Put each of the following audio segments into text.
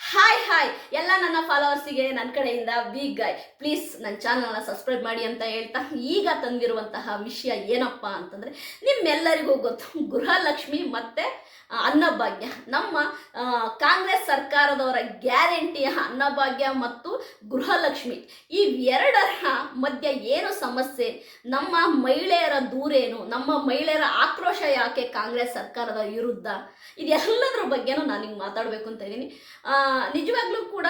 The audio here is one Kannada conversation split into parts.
ಹಾಯ್ ಹಾಯ್ ಎಲ್ಲ ನನ್ನ ಫಾಲೋವರ್ಸಿಗೆ ನನ್ನ ಕಡೆಯಿಂದ ಬಿಗ್ ಗಾಯ್ ಪ್ಲೀಸ್ ನನ್ನ ಚಾನಲ್ನ ಸಬ್ಸ್ಕ್ರೈಬ್ ಮಾಡಿ ಅಂತ ಹೇಳ್ತಾ ಈಗ ತಂದಿರುವಂತಹ ವಿಷಯ ಏನಪ್ಪ ಅಂತಂದರೆ ನಿಮ್ಮೆಲ್ಲರಿಗೂ ಗೊತ್ತು. ಗೃಹಲಕ್ಷ್ಮಿ ಮತ್ತು ಅನ್ನಭಾಗ್ಯ ನಮ್ಮ ಕಾಂಗ್ರೆಸ್ ಸರ್ಕಾರದವರ ಗ್ಯಾರಂಟಿಯ ಅನ್ನಭಾಗ್ಯ ಮತ್ತು ಗೃಹಲಕ್ಷ್ಮಿ. ಈ ಎರಡರ ಮಧ್ಯೆ ಏನು ಸಮಸ್ಯೆ? ನಮ್ಮ ಮಹಿಳೆಯರ ದೂರೇನು? ನಮ್ಮ ಮಹಿಳೆಯರ ಆಕ್ರೋಶ ಯಾಕೆ ಕಾಂಗ್ರೆಸ್ ಸರ್ಕಾರದ ವಿರುದ್ಧ? ಇದೆಲ್ಲದರ ಬಗ್ಗೆನೂ ನಾನು ಹಿಂಗೆ ಮಾತಾಡಬೇಕು ಅಂತ ಇದ್ದೀನಿ. ನಿಜವಾಗ್ಲೂ ಕೂಡ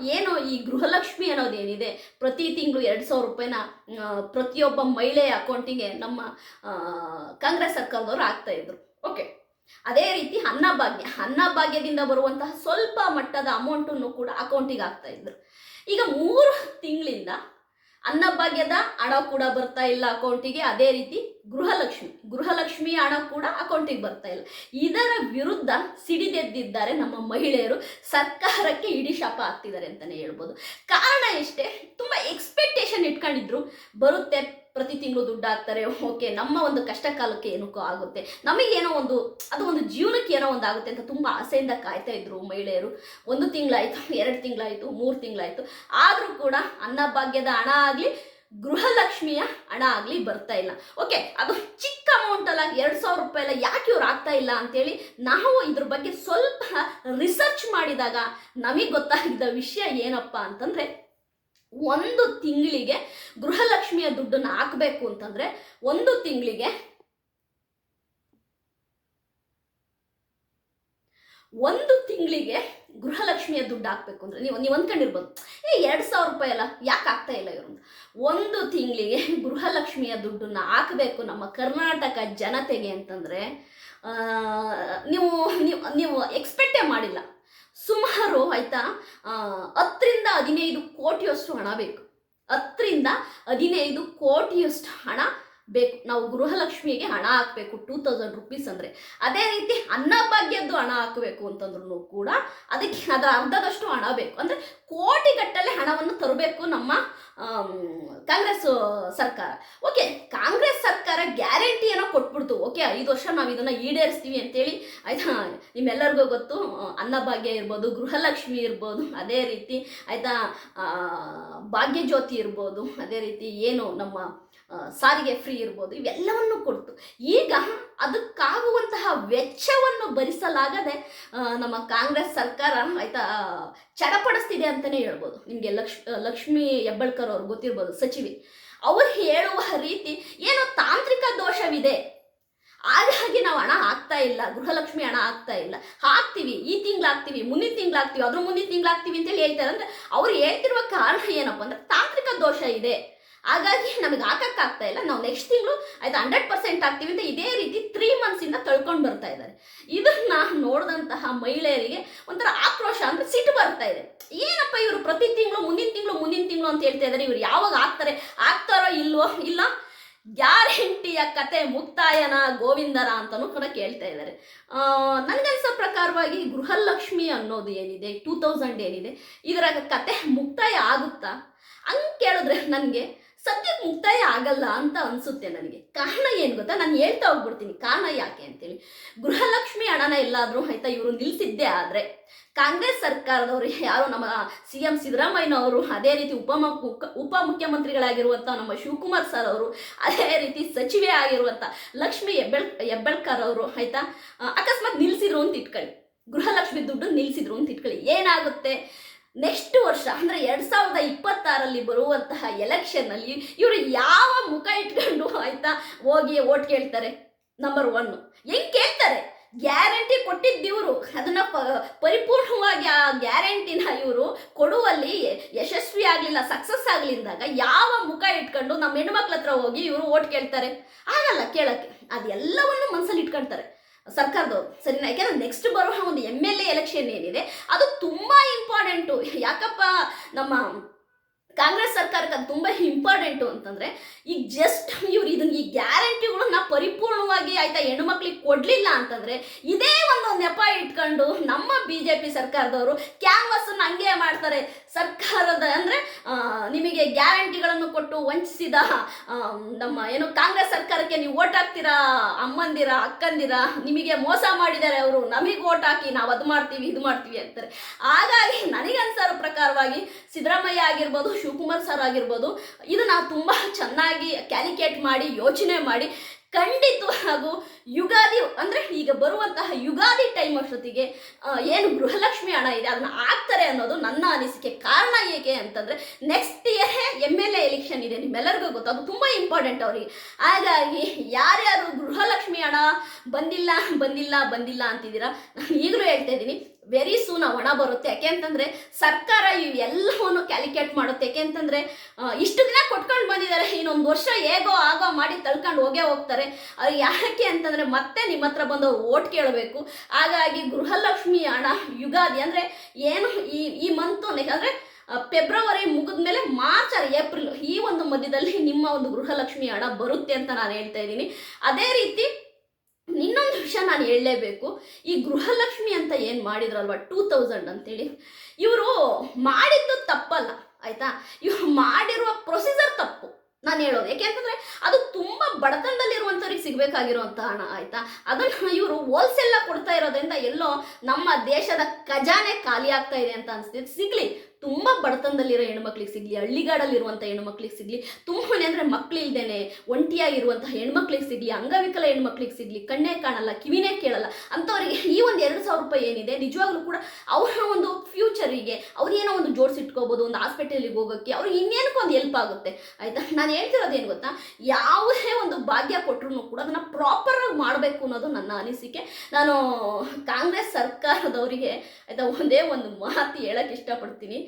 ಏನು ಈ ಗೃಹಲಕ್ಷ್ಮಿ ಅನ್ನೋದೇನಿದೆ ಪ್ರತಿ ತಿಂಗಳು ಎರಡು ಸಾವಿರ ರೂಪಾಯಿನ ಪ್ರತಿಯೊಬ್ಬ ಮಹಿಳೆಯ ಅಕೌಂಟಿಗೆ ನಮ್ಮ ಕಾಂಗ್ರೆಸ್ ಸರ್ಕಾರದವರು ಆಗ್ತಾ ಇದ್ರು. ಓಕೆ ಅದೇ ರೀತಿ ಅನ್ನಭಾಗ್ಯ ಅನ್ನಭಾಗ್ಯದಿಂದ ಬರುವಂತಹ ಸ್ವಲ್ಪ ಮಟ್ಟದ ಅಮೌಂಟನ್ನು ಕೂಡ ಅಕೌಂಟಿಗೆ ಆಗ್ತಾ ಇದ್ರು. ಈಗ ಮೂರು ತಿಂಗಳಿಂದ ಅನ್ನಭಾಗ್ಯದ ಹಣ ಕೂಡ ಬರ್ತಾ ಇಲ್ಲ ಅಕೌಂಟಿಗೆ ಅದೇ ರೀತಿ ಗೃಹಲಕ್ಷ್ಮಿ ಗೃಹಲಕ್ಷ್ಮಿ ಹಣ ಕೂಡ ಅಕೌಂಟಿಗೆ ಬರ್ತಾ ಇಲ್ಲ. ಇದರ ವಿರುದ್ಧ ಸಿಡಿದೆದ್ದಿದ್ದಾರೆ ನಮ್ಮ ಮಹಿಳೆಯರು. ಸರ್ಕಾರಕ್ಕೆ ಇಡೀ ಶಾಪ ಆಗ್ತಿದ್ದಾರೆ ಅಂತಲೇ ಹೇಳ್ಬೋದು. ಕಾರಣ ಇಷ್ಟೇ ತುಂಬ ಎಕ್ಸ್ಪೆಕ್ಟೇಷನ್ ಇಟ್ಕೊಂಡಿದ್ರು ಬರುತ್ತೆ, ಪ್ರತಿ ತಿಂಗಳು ದುಡ್ಡು ಹಾಕ್ತಾರೆ ಓಕೆ ನಮ್ಮ ಒಂದು ಕಷ್ಟ ಕಾಲಕ್ಕೆ ಏನಕ್ಕೂ ಆಗುತ್ತೆ. ನಮಗೇನೋ ಒಂದು, ಅದು ಒಂದು ಜೀವನಕ್ಕೆ ಏನೋ ಒಂದು ಆಗುತ್ತೆ ಅಂತ ತುಂಬ ಆಸೆಯಿಂದ ಕಾಯ್ತಾ ಇದ್ರು ಮಹಿಳೆಯರು. ಒಂದು ತಿಂಗಳಾಯಿತು, ಎರಡು ತಿಂಗಳಾಯಿತು, ಮೂರು ತಿಂಗಳಾಯಿತು. ಆದರೂ ಕೂಡ ಅನ್ನಭಾಗ್ಯದ ಹಣ ಆಗಲಿ ಗೃಹಲಕ್ಷ್ಮಿಯ ಹಣ ಆಗಲಿ ಬರ್ತಾ ಇಲ್ಲ. ಓಕೆ ಅದು ಚಿಕ್ಕ ಅಮೌಂಟ್ ಅಲ್ಲ, ಎರಡು ಸಾವಿರ ರೂಪಾಯಿ ಎಲ್ಲ ಯಾಕೆ ಇವ್ರು ಆಗ್ತಾ ಇಲ್ಲ ಅಂತೇಳಿ ನಾವು ಇದ್ರ ಬಗ್ಗೆ ಸ್ವಲ್ಪ ರಿಸರ್ಚ್ ಮಾಡಿದಾಗ ನಮಗೆ ಗೊತ್ತಾಗಿದ್ದ ವಿಷಯ ಏನಪ್ಪ ಅಂತಂದರೆ, ಒಂದು ತಿಂಗಳಿಗೆ ಗೃಹಲಕ್ಷ್ಮಿಯ ದುಡ್ಡನ್ನು ಹಾಕಬೇಕು ಅಂತಂದರೆ ಒಂದು ತಿಂಗಳಿಗೆ ಒಂದು ತಿಂಗಳಿಗೆ ಗೃಹಲಕ್ಷ್ಮಿಯ ದುಡ್ಡು ಹಾಕಬೇಕು ಅಂದರೆ ನೀವು ನೀವು ಅಂದ್ಕೊಂಡಿರ್ಬೋದು, ಏ, ಎರಡು ಸಾವಿರ ರೂಪಾಯಿ ಅಲ್ಲ, ಯಾಕೆ ಆಗ್ತಾ ಇಲ್ಲ ಇವರು? ಒಂದು ತಿಂಗಳಿಗೆ ಗೃಹಲಕ್ಷ್ಮಿಯ ದುಡ್ಡನ್ನ ಹಾಕಬೇಕು ನಮ್ಮ ಕರ್ನಾಟಕ ಜನತೆಗೆ ಅಂತಂದರೆ ನೀವು ನೀವು ನೀವು ಎಕ್ಸ್ಪೆಕ್ಟೇ ಮಾಡಿಲ್ಲ. ಸುಮಾರು ಆಯಿತಾ ಹತ್ತರಿಂದ ಹದಿನೈದು ಕೋಟಿಯಷ್ಟು ಹಣ ಬೇಕು. ಹತ್ತರಿಂದ ಹದಿನೈದು ಕೋಟಿಯಷ್ಟು ಹಣ ಬೇಕು. ನಾವು ಗೃಹಲಕ್ಷ್ಮಿಗೆ ಹಣ ಹಾಕಬೇಕು ಟೂ ತೌಸಂಡ್ ರುಪೀಸ್ ಅಂದರೆ. ಅದೇ ರೀತಿ ಅನ್ನಭಾಗ್ಯದ್ದು ಹಣ ಹಾಕಬೇಕು ಅಂತಂದ್ರೂ ಕೂಡ ಅದಕ್ಕೆ ಅದರ ಅರ್ಧದಷ್ಟು ಹಣ ಬೇಕು. ಅಂದರೆ ಕೋಟಿಗಟ್ಟಲೆ ಹಣವನ್ನು ತರಬೇಕು ನಮ್ಮ ಕಾಂಗ್ರೆಸ್ ಸರ್ಕಾರ. ಓಕೆ, ಕಾಂಗ್ರೆಸ್ ಸರ್ಕಾರ ಗ್ಯಾರಂಟಿ ಏನೋ ಕೊಟ್ಬಿಡ್ತು. ಓಕೆ, ಐದು ವರ್ಷ ನಾವು ಇದನ್ನು ಈಡೇರಿಸ್ತೀವಿ ಅಂತೇಳಿ, ಆಯಿತಾ? ನಿಮ್ಮೆಲ್ಲರಿಗೂ ಗೊತ್ತು ಅನ್ನಭಾಗ್ಯ ಇರ್ಬೋದು, ಗೃಹಲಕ್ಷ್ಮಿ ಇರ್ಬೋದು, ಅದೇ ರೀತಿ, ಆಯಿತಾ ಭಾಗ್ಯಜ್ಯೋತಿ ಇರ್ಬೋದು, ಅದೇ ರೀತಿ ಏನು ನಮ್ಮ ಸಾರಿಗೆ ಫ್ರೀ ಇರ್ಬೋದು, ಇವೆಲ್ಲವನ್ನು ಕೊಡ್ತು. ಈಗ ಅದಕ್ಕಾಗುವಂತಹ ವೆಚ್ಚವನ್ನು ಭರಿಸಲಾಗದೆ ನಮ್ಮ ಕಾಂಗ್ರೆಸ್ ಸರ್ಕಾರ ಆಯ್ತಾ, ಚಡಪಡಿಸ್ತಿದೆ ಅಂತಲೇ ಹೇಳ್ಬೋದು. ನಿಮಗೆ ಲಕ್ಷ್ ಲಕ್ಷ್ಮಿ ಹೆಬ್ಬಳ್ಕರ್ ಅವ್ರು ಗೊತ್ತಿರ್ಬೋದು, ಸಚಿವೆ. ಅವ್ರು ಹೇಳುವ ರೀತಿ ಏನೋ ತಾಂತ್ರಿಕ ದೋಷವಿದೆ. ಹಾಗಾಗಿ ನಾವು ಹಣ ಹಾಕ್ತಾ ಇಲ್ಲ, ಗೃಹಲಕ್ಷ್ಮಿ ಹಣ ಹಾಕ್ತಾ ಇಲ್ಲ. ಹಾಕ್ತೀವಿ, ಈ ತಿಂಗಳು ಹಾಕ್ತೀವಿ, ಮುಂದಿನ ತಿಂಗಳು ಹಾಕ್ತೀವಿ ಅದ್ರ ಮುಂದಿನ ತಿಂಗಳು ಹಾಕ್ತೀವಿ ಅಂತೇಳಿ ಹೇಳ್ತಾರೆ. ಅಂದ್ರೆ ಅವ್ರು ಹೇಳ್ತಿರುವ ಕಾರಣ ಏನಪ್ಪ ಅಂದ್ರೆ ತಾಂತ್ರಿಕ ದೋಷ ಇದೆ. ಹಾಗಾಗಿ ನಮಗೆ ಹಾಕಕ್ಕಾಗ್ತಾ ಇಲ್ಲ. ನಾವು ನೆಕ್ಸ್ಟ್ ತಿಂಗಳು ಆಯ್ತು ಹಂಡ್ರೆಡ್ ಪರ್ಸೆಂಟ್ ಆಗ್ತೀವಿ ಅಂತ ಇದೇ ರೀತಿ ತ್ರೀ ಮಂತ್ಸಿಂದ ತಳ್ಕೊಂಡು ಬರ್ತಾ ಇದ್ದಾರೆ. ಇದನ್ನ ನೋಡಿದಂತಹ ಮಹಿಳೆಯರಿಗೆ ಒಂಥರ ಆಕ್ರೋಶ ಅಂದ್ರೆ ಸಿಟ್ಟು ಬರ್ತಾ ಇದೆ. ಏನಪ್ಪ ಇವರು ಪ್ರತಿ ತಿಂಗಳು, ಮುಂದಿನ ತಿಂಗಳು ಮುಂದಿನ ತಿಂಗಳು ಅಂತ ಹೇಳ್ತಾ ಇದ್ದಾರೆ. ಇವ್ರು ಯಾವಾಗ ಆಗ್ತಾರೆ ಆಗ್ತಾರೋ ಇಲ್ವೋ ಇಲ್ಲ. ಗ್ಯಾರಂಟಿಯ ಕತೆ ಮುಕ್ತಾಯನ ಗೋವಿಂದರ ಅಂತಲೂ ಕೂಡ ಕೇಳ್ತಾ ಇದ್ದಾರೆ. ನನಗನ್ಸೋ ಪ್ರಕಾರವಾಗಿ ಗೃಹಲಕ್ಷ್ಮಿ ಅನ್ನೋದು ಏನಿದೆ ಟೂ ತೌಸಂಡ್ ಏನಿದೆ, ಇದರ ಕತೆ ಮುಕ್ತಾಯ ಆಗುತ್ತಾ? ಹಂಗೆ ಕೇಳಿದ್ರೆ ನನಗೆ ಸದ್ಯಕ್ಕೆ ಮುಕ್ತಾಯ ಆಗಲ್ಲ ಅಂತ ಅನ್ಸುತ್ತೆ ನನಗೆ. ಕಾರಣ ಏನು ಗೊತ್ತಾ? ನಾನು ಹೇಳ್ತಾ ಹೋಗ್ಬಿಡ್ತೀನಿ. ಕಾರಣ ಯಾಕೆ ಅಂತೇಳಿ. ಗೃಹಲಕ್ಷ್ಮಿ ಹಣನ ಎಲ್ಲಾದರೂ ಆಯ್ತಾ ಇವರು ನಿಲ್ಲಿಸಿದ್ದೇ ಆದರೆ, ಕಾಂಗ್ರೆಸ್ ಸರ್ಕಾರದವರು ಯಾರು ನಮ್ಮ ಸಿ ಎಂ ಸಿದ್ದರಾಮಯ್ಯನವರು, ಅದೇ ರೀತಿ ಉಪ ಉಪ ಮುಖ್ಯಮಂತ್ರಿಗಳಾಗಿರುವಂಥ ನಮ್ಮ ಶಿವಕುಮಾರ್ ಸರ್ ಅವರು, ಅದೇ ರೀತಿ ಸಚಿವೆ ಆಗಿರುವಂಥ ಲಕ್ಷ್ಮಿ ಹೆಬ್ಬೆಳ್ ಹೆಬ್ಬಳ್ಕರ್ ಅವರು ಆಯಿತಾ ಅಕಸ್ಮಾತ್ ನಿಲ್ಲಿಸಿದ್ರು ಅಂತ ಇಟ್ಕೊಳ್ಳಿ. ಗೃಹಲಕ್ಷ್ಮಿ ದುಡ್ಡು ನಿಲ್ಲಿಸಿದ್ರು ಅಂತ ಇಟ್ಕೊಳ್ಳಿ. ಏನಾಗುತ್ತೆ? ನೆಕ್ಸ್ಟ್ ವರ್ಷ, ಅಂದರೆ ಎರಡು ಸಾವಿರದ ಇಪ್ಪತ್ತಾರಲ್ಲಿ ಬರುವಂತಹ ಎಲೆಕ್ಷನ್ನಲ್ಲಿ ಇವರು ಯಾವ ಮುಖ ಇಟ್ಕೊಂಡು ಆಯ್ತಾ ಹೋಗಿ ಓಟ್ ಕೇಳ್ತಾರೆ? ನಂಬರ್ ಒನ್ನು ಹೆಂಗ್ ಕೇಳ್ತಾರೆ? ಗ್ಯಾರಂಟಿ ಕೊಟ್ಟಿದ್ದಿವರು ಅದನ್ನು ಪ, ಪರಿಪೂರ್ಣವಾಗಿ ಆ ಗ್ಯಾರಂಟಿನ ಇವರು ಕೊಡುವಲ್ಲಿ ಯಶಸ್ವಿ ಆಗಲಿಲ್ಲ ಸಕ್ಸಸ್ ಆಗಲಿಂದಾಗ ಯಾವ ಮುಖ ಇಟ್ಕೊಂಡು ನಮ್ಮ ಹೆಣ್ಮಕ್ಳ ಹತ್ರ ಹೋಗಿ ಇವರು ಓಟ್ ಕೇಳ್ತಾರೆ? ಆಗಲ್ಲ ಕೇಳಕ್ಕೆ. ಅದೆಲ್ಲವನ್ನು ಮನಸ್ಸಲ್ಲಿ ಇಟ್ಕೊಳ್ತಾರೆ ಸರ್ಕಾರದವರು. ಸರಿನಾ ಯಾಕೆಂದ್ರೆ ನೆಕ್ಸ್ಟ್ ಬರುವ ಒಂದು ಎಂ ಎಲ್ ಎ ಎಲೆಕ್ಷನ್ ಏನಿದೆ, ಅದು ತುಂಬ ಇಂಪಾರ್ಟೆಂಟು ಯಾಕಪ್ಪ, ನಮ್ಮ ಕಾಂಗ್ರೆಸ್ ಸರ್ಕಾರಕ್ಕೆ ಅದು ತುಂಬ ಇಂಪಾರ್ಟೆಂಟು ಅಂತಂದರೆ ಈಗ ಜಸ್ಟ್ ಇವ್ರು ಇದನ್ನ ಈ ಗ್ಯಾರಂಟಿಗಳನ್ನ ಪರಿಪೂರ್ಣವಾಗಿ ಆಯ್ತಾ ಹೆಣ್ಮಕ್ಳಿಗೆ ಕೊಡಲಿಲ್ಲ ಅಂತಂದರೆ, ಇದೇ ಒಂದು ನೆಪ ಇಟ್ಕೊಂಡು ನಮ್ಮ ಬಿ ಜೆ ಪಿ ಸರ್ಕಾರದವರು ಕ್ಯಾನ್ವಸನ್ನು ಹಂಗೆ ಮಾಡ್ತಾರೆ. ಸರ್ಕಾರದ ಅಂದರೆ ನಿಮಗೆ ಗ್ಯಾರಂಟಿಗಳನ್ನು ಕೊಟ್ಟು ವಂಚಿಸಿದ ನಮ್ಮ ಏನು ಕಾಂಗ್ರೆಸ್ ಸರ್ಕಾರಕ್ಕೆ ನೀವು ಓಟ್ ಹಾಕ್ತೀರಾ, ಅಮ್ಮಂದಿರ, ಅಕ್ಕಂದಿರ, ನಿಮಗೆ ಮೋಸ ಮಾಡಿದ್ದಾರೆ ಅವರು, ನಮಗೆ ಓಟ್ ಹಾಕಿ ನಾವು ಅದು ಮಾಡ್ತೀವಿ, ಇದು ಮಾಡ್ತೀವಿ ಅಂತಾರೆ. ಹಾಗಾಗಿ ನನಗನ್ಸರೋ ಪ್ರಕಾರವಾಗಿ ಸಿದ್ದರಾಮಯ್ಯ ಆಗಿರ್ಬೋದು, ಶಿವಕುಮಾರ್ ಸರ್ ಆಗಿರ್ಬೋದು ಇದು ನಾವು ತುಂಬ ಚೆನ್ನಾಗಿ ಕ್ಯಾಲಿಕೇಟ್ ಮಾಡಿ, ಯೋಚನೆ ಮಾಡಿ ಖಂಡಿತವಾಗೂ ಯುಗಾದಿ ಅಂದರೆ ಈಗ ಬರುವಂತಹ ಯುಗಾದಿ ಟೈಮ್ ಅಷ್ಟೊತ್ತಿಗೆ ಏನು ಗೃಹಲಕ್ಷ್ಮಿ ಹಣ ಇದೆ, ಅದನ್ನ ಹಾಕ್ತಾರೆ ಅನ್ನೋದು ನನ್ನ ಅನಿಸಿಕೆ. ಕಾರಣ ಏಕೆ ಅಂತಂದರೆ next year M L A election ಇದೆ, ನಿಮ್ಮೆಲ್ಲರಿಗೂ ಗೊತ್ತು, ಅದು ತುಂಬ ಇಂಪಾರ್ಟೆಂಟ್ ಅವರಿಗೆ. ಹಾಗಾಗಿ ಯಾರ್ಯಾರು ಗೃಹಲಕ್ಷ್ಮಿ ಹಣ ಬಂದಿಲ್ಲ ಬಂದಿಲ್ಲ ಬಂದಿಲ್ಲ ಅಂತಿದ್ದೀರಾ, ನಾನು ಈಗಲೂ ಹೇಳ್ತಾ ಇದ್ದೀನಿ ವೆರಿ ಸೂನ್ ಹಣ ಬರುತ್ತೆ. ಯಾಕೆ ಅಂತಂದರೆ ಸರ್ಕಾರ ಇವೆಲ್ಲವನ್ನು ಕ್ಯಾಲಿಕೇಟ್ ಮಾಡುತ್ತೆ. ಯಾಕೆ ಅಂತಂದರೆ ಇಷ್ಟು ದಿನ ಕೊಟ್ಕೊಂಡು ಬಂದಿದ್ದಾರೆ. ಇನ್ನೊಂದು ವರ್ಷ ಹೇಗೋ ಆಗೋ ಮಾಡಿ ತಳ್ಕೊಂಡು ಹೋಗೇ ಹೋಗ್ತಾರೆ. ಅವ್ರು ಯಾಕೆ ಅಂತಂದರೆ ಮತ್ತೆ ನಿಮ್ಮ ಹತ್ರ ಬಂದು ಓಟ್ ಕೇಳಬೇಕು. ಹಾಗಾಗಿ ಗೃಹಲಕ್ಷ್ಮಿ ಹಣ ಯುಗಾದಿ ಅಂದರೆ ಏನು ಈ ಈ ಮಂತು ಅಂದರೆ ಫೆಬ್ರವರಿ ಮುಗಿದ ಮೇಲೆ ಮಾರ್ಚ್ ಏಪ್ರಿಲ್ ಈ ಒಂದು ಮಧ್ಯದಲ್ಲಿ ನಿಮ್ಮ ಒಂದು ಗೃಹಲಕ್ಷ್ಮಿ ಹಣ ಬರುತ್ತೆ ಅಂತ ನಾನು ಹೇಳ್ತಾ ಇದ್ದೀನಿ. ಅದೇ ರೀತಿ ಇನ್ನೊಂದು ವಿಷಯ ನಾನು ಹೇಳಲೇಬೇಕು. ಈ ಗೃಹಲಕ್ಷ್ಮಿ ಅಂತ ಏನು ಮಾಡಿದ್ರಲ್ವ? ಟೂ ತೌಸಂಡ್ ಅಂತೇಳಿ. ಇವರು ಮಾಡಿದ್ದು ತಪ್ಪಲ್ಲ, ಆಯ್ತಾ? ಇವ್ರು ಮಾಡಿರುವ ಪ್ರೊಸೀಜರ್ ತಪ್ಪು. ನಾನು ಹೇಳೋದು. ಯಾಕೆಂತಂದ್ರೆ ಅದು ತುಂಬ ಬಡತನದಲ್ಲಿರುವಂಥವ್ರಿಗೆ ಸಿಗಬೇಕಾಗಿರುವಂಥ ಹಣ, ಆಯ್ತಾ? ಅದನ್ನು ಇವರು ಹೋಲ್ಸೇಲಾಗಿ ಕೊಡ್ತಾ ಇರೋದ್ರಿಂದ ಎಲ್ಲೋ ನಮ್ಮ ದೇಶದ ಖಜಾನೆ ಖಾಲಿ ಆಗ್ತಾ ಇದೆ ಅಂತ ಅನಿಸ್ತಿತ್ತು. ಸಿಗ್ಲಿ. ತುಂಬ ಬಡತನದಲ್ಲಿರೋ ಹೆಣ್ಮಕ್ಳಿಗೆ ಸಿಗಲಿ ಹಳ್ಳಿಗಾಡಲ್ಲಿರುವಂಥ ಹೆಣ್ಮಕ್ಳಿಗೆ ಸಿಗಲಿ, ತುಂಬಾ ಅಂದರೆ ಮಕ್ಕಳಿಲ್ದೇನೆ ಒಂಟಿಯಾಗಿರುವಂಥ ಹೆಣ್ಮಕ್ಳಿಗೆ ಸಿಗಲಿ, ಅಂಗವಿಕಲ ಹೆಣ್ಮಕ್ಳಿಗೆ ಸಿಗಲಿ, ಕಣ್ಣೇ ಕಾಣಲ್ಲ, ಕಿವಿನೇ ಕೇಳಲ್ಲ, ಅಂಥವ್ರಿಗೆ ಈ ಒಂದು ಎರಡು ಸಾವಿರ ರೂಪಾಯಿ ಏನಿದೆ, ನಿಜವಾಗ್ಲೂ ಕೂಡ ಅವರ ಒಂದು ಫ್ಯೂಚರಿಗೆ ಅವ್ರೇನೋ ಒಂದು ಜೋಡಿಸಿಟ್ಕೋಬೋದು ಒಂದು ಹಾಸ್ಪಿಟಲಿಗೆ ಹೋಗೋಕ್ಕೆ, ಅವ್ರಿಗೆ ಇನ್ನೇನಕ್ಕೂ ಒಂದು ಹೆಲ್ಪ್ ಆಗುತ್ತೆ, ಆಯಿತಾ? ನಾನು ಹೇಳ್ತಿರೋದು ಏನು ಗೊತ್ತಾ? ಯಾವುದೇ ಒಂದು ಭಾಗ್ಯ ಕೊಟ್ಟರು ಕೂಡ ಅದನ್ನು ಪ್ರಾಪರಾಗಿ ಮಾಡಬೇಕು ಅನ್ನೋದು ನನ್ನ ಅನಿಸಿಕೆ. ನಾನು ಕಾಂಗ್ರೆಸ್ ಸರ್ಕಾರದವರಿಗೆ, ಆಯಿತಾ, ಒಂದೇ ಒಂದು ಮಾತು ಹೇಳಕ್ಕೆ ಇಷ್ಟಪಡ್ತೀನಿ.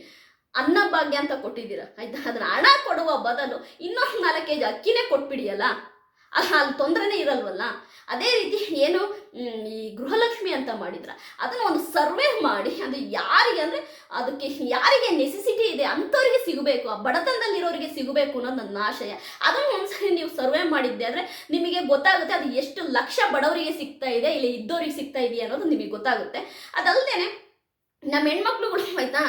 ಅನ್ನಭಾಗ್ಯ ಅಂತ ಕೊಟ್ಟಿದ್ದೀರ? ಆಯ್ತಾ? ಅದನ್ನ ಹಣ ಕೊಡುವ ಬದಲು ಇನ್ನೊಂದು ನಾಲ್ಕು ಕೆ ಜಿ ಅಕ್ಕಿನೇ ಕೊಟ್ಬಿಡಿಯಲ್ಲ? ಅಲ್ಲ ತೊಂದರೆನೇ ಇರಲ್ವಲ್ಲ? ಅದೇ ರೀತಿ ಏನು ಈ ಗೃಹಲಕ್ಷ್ಮಿ ಅಂತ ಮಾಡಿದ್ರ, ಅದನ್ನು ಒಂದು ಸರ್ವೆ ಮಾಡಿ, ಅದು ಯಾರಿಗೆ ಅಂದರೆ ಅದಕ್ಕೆ ಯಾರಿಗೆ ನೆಸೆಸಿಟಿ ಇದೆ ಅಂಥವ್ರಿಗೆ ಸಿಗಬೇಕು, ಆ ಬಡತನದಲ್ಲಿರೋರಿಗೆ ಸಿಗಬೇಕು ಅನ್ನೋದು ನನ್ನ ಆಶಯ. ಅದನ್ನು ಒಂದ್ಸರಿ ನೀವು ಸರ್ವೆ ಮಾಡಿದ್ದೆ ಅಂದರೆ ನಿಮಗೆ ಗೊತ್ತಾಗುತ್ತೆ ಅದು ಎಷ್ಟು ಲಕ್ಷ ಬಡವರಿಗೆ ಸಿಗ್ತಾ ಇದೆ ಇಲ್ಲಿ ಇದ್ದವರಿಗೆ ಸಿಗ್ತಾ ಇದೆಯಾ ಅನ್ನೋದು ನಿಮಗೆ ಗೊತ್ತಾಗುತ್ತೆ. ಅದಲ್ಲದೆ ನಮ್ಮ ಹೆಣ್ಮಕ್ಳುಗಳು ಆಯ್ತಾ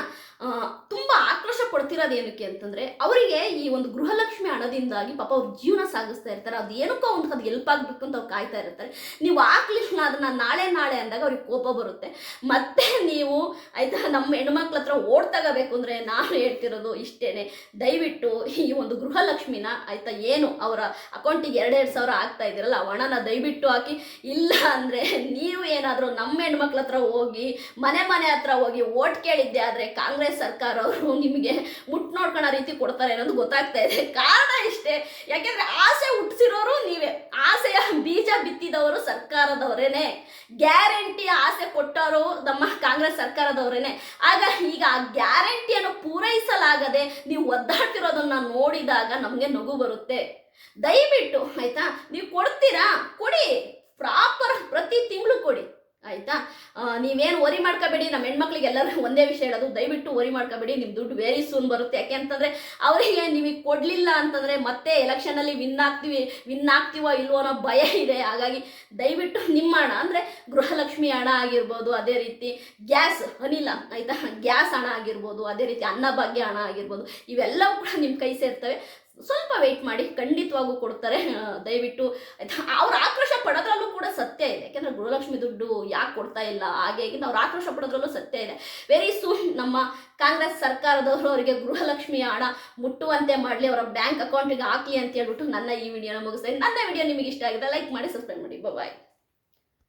ತುಂಬ ಆಕ್ರೋಶ ಪಡ್ತಿರೋದು ಏನಕ್ಕೆ ಅಂತಂದರೆ ಅವರಿಗೆ ಈ ಒಂದು ಗೃಹಲಕ್ಷ್ಮಿ ಹಣದಿಂದಾಗಿ ಪಾಪ ಅವ್ರ ಜೀವನ ಸಾಗಿಸ್ತಾ ಇರ್ತಾರೆ. ಅದು ಏನಕ್ಕೋ ಒಂದು ಅದು ಎಲ್ಪ್ ಆಗಬೇಕು ಅಂತ ಅವ್ರು ಕಾಯ್ತಾ ಇರ್ತಾರೆ. ನೀವು ಹಾಕ್ಲಿಲ್ಲ ಅದನ್ನು ನಾಳೆ ನಾಳೆ ಅಂದಾಗ ಅವ್ರಿಗೆ ಕೋಪ ಬರುತ್ತೆ. ಮತ್ತೆ ನೀವು ಆಯ್ತಾ ನಮ್ಮ ಹೆಣ್ಮಕ್ಳ ಹತ್ರ ಓಟ್ ತಗೋಬೇಕು ಅಂದರೆ ನಾನು ಹೇಳ್ತಿರೋದು ಇಷ್ಟೇನೆ. ದಯವಿಟ್ಟು ಈ ಒಂದು ಗೃಹಲಕ್ಷ್ಮಿನ ಆಯ್ತಾ ಏನು ಅವರ ಅಕೌಂಟಿಗೆ ಎರಡೆರಡು ಸಾವಿರ ಆಗ್ತಾ ಇದ್ದೀರಲ್ಲ ಹಣನ ದಯವಿಟ್ಟು ಹಾಕಿ, ಇಲ್ಲ ಅಂದರೆ ನೀವು ಏನಾದರೂ ನಮ್ಮ ಹೆಣ್ಮಕ್ಳ ಹತ್ರ ಹೋಗಿ, ಮನೆ ಮನೆ ಹತ್ರ ಹೋಗಿ ಓಟ್ ಕೇಳಿದ್ದೆ ಆದರೆ ಕಾಂಗ್ರೆಸ್ ಸರ್ಕಾರ ಅವರು ನಿಮಗೆ ಮುಟ್ ನೋಡ್ಕೊಳ್ಳೋ ರೀತಿ ಕೊಡ್ತಾರೆ ಅನ್ನೋದು ಗೊತ್ತಾಗ್ತಾ ಇದೆ. ಕಾರಣ ಇಷ್ಟೇ. ಯಾಕೆಂದ್ರೆ ಆಸೆ ಹುಟ್ಟಿಸಿರೋರು ನೀವೇ. ಆಸೆಯ ಬೀಜ ಬಿತ್ತಿದವರು ಸರ್ಕಾರದವರೇನೆ. ಗ್ಯಾರಂಟಿ ಆಸೆ ಕೊಟ್ಟವರು ನಮ್ಮ ಕಾಂಗ್ರೆಸ್ ಸರ್ಕಾರದವರೇನೆ. ಆಗ ಈಗ ಆ ಗ್ಯಾರಂಟಿಯನ್ನು ಪೂರೈಸಲಾಗದೆ ನೀವು ಒದ್ದಾಡ್ತಿರೋದನ್ನ ನೋಡಿದಾಗ ನಮಗೆ ನಗು ಬರುತ್ತೆ. ದಯವಿಟ್ಟು, ಆಯ್ತಾ? ನೀವು ಕೊಡ್ತೀರಾ? ಕೊಡಿ. ಪ್ರಾಪರ್ ಪ್ರತಿ ತಿಂಗಳು ಕೊಡಿ. ಆಯ್ತಾ? ನೀವೇನು ವರಿ ಮಾಡ್ಕೋಬೇಡಿ ನಮ್ಮ ಹೆಣ್ಮಕ್ಳಿಗೆ ಎಲ್ಲರೂ ಒಂದೇ ವಿಷಯ ಹೇಳೋದು, ದಯವಿಟ್ಟು ವರಿ ಮಾಡ್ಕೋಬೇಡಿ ನಿಮ್ಮ ದುಡ್ಡು ವೆರಿ ಸೂನ್ ಬರುತ್ತೆ. ಯಾಕೆ ಅಂತಂದರೆ, ಅವರಿಗೆ ನಿಮಗೆ ಕೊಡಲಿಲ್ಲ ಅಂತಂದರೆ ಮತ್ತೆ ಎಲೆಕ್ಷನಲ್ಲಿ ವಿನ್ ಆಗ್ತೀವಿ ವಿನ್ ಆಗ್ತೀವೋ ಇಲ್ವೋ ಅನ್ನೋ ಭಯ ಇದೆ. ಹಾಗಾಗಿ ದಯವಿಟ್ಟು ನಿಮ್ಮ ಹಣ, ಅಂದರೆ ಗೃಹಲಕ್ಷ್ಮಿ ಹಣ ಆಗಿರ್ಬೋದು, ಅದೇ ರೀತಿ ಗ್ಯಾಸ್, ಅನಿಲ, ಆಯಿತಾ? ಗ್ಯಾಸ್ ಹಣ ಆಗಿರ್ಬೋದು, ಅದೇ ರೀತಿ ಅನ್ನಭಾಗ್ಯ ಹಣ ಆಗಿರ್ಬೋದು, ಇವೆಲ್ಲವೂ ಕೂಡ ನಿಮ್ಮ ಕೈ ಸೇರ್ತವೆ. ಸ್ವಲ್ಪ ವೆಯ್ಟ್ ಮಾಡಿ, ಖಂಡಿತವಾಗೂ ಕೊಡ್ತಾರೆ ದಯವಿಟ್ಟು, ಆಯ್ತಾ? ಅವ್ರ ಆಕ್ರೋಶ ಇದೆ ಯಾಕೆಂದ್ರೆ ಗೃಹಲಕ್ಷ್ಮಿ ದುಡ್ಡು ಯಾಕೆ ಕೊಡ್ತಾ ಇಲ್ಲ? ಹಾಗೆ ನಾವು ಆಕ್ರೋಶ ಪಡೋದ್ರಲ್ಲೂ ಸತ್ಯ ಇದೆ. ವೆರಿ ಸೂನ್ ನಮ್ಮ ಕಾಂಗ್ರೆಸ್ ಸರ್ಕಾರದವರು ಅವರಿಗೆ ಗೃಹಲಕ್ಷ್ಮಿಯ ಹಣ ಮುಟ್ಟುವಂತೆ ಮಾಡಲಿ, ಅವರ ಬ್ಯಾಂಕ್ ಅಕೌಂಟಿಗೆ ಹಾಕಿ ಅಂತ ಹೇಳ್ಬಿಟ್ಟು ನನ್ನ ಈ ವಿಡಿಯೋನ ಮುಗಿಸ್ತಾ ಇದ್ದೀನಿ. ನನ್ನ ವಿಡಿಯೋ ನಿಮಗೆ ಇಷ್ಟ ಆಗಿದೆ, ಲೈಕ್ ಮಾಡಿ, ಸಬ್ಸ್ಕ್ರೈಬ್ ಮಾಡಿ. ಬಾಯ್